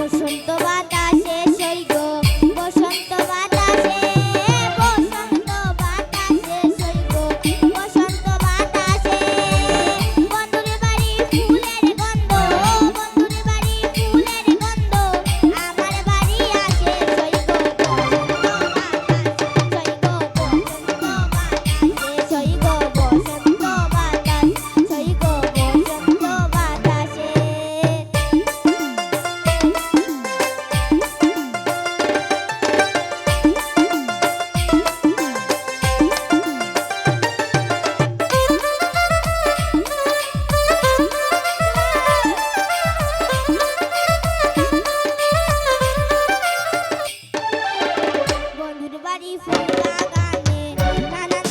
বসন্ত বাতাসে সই Na na na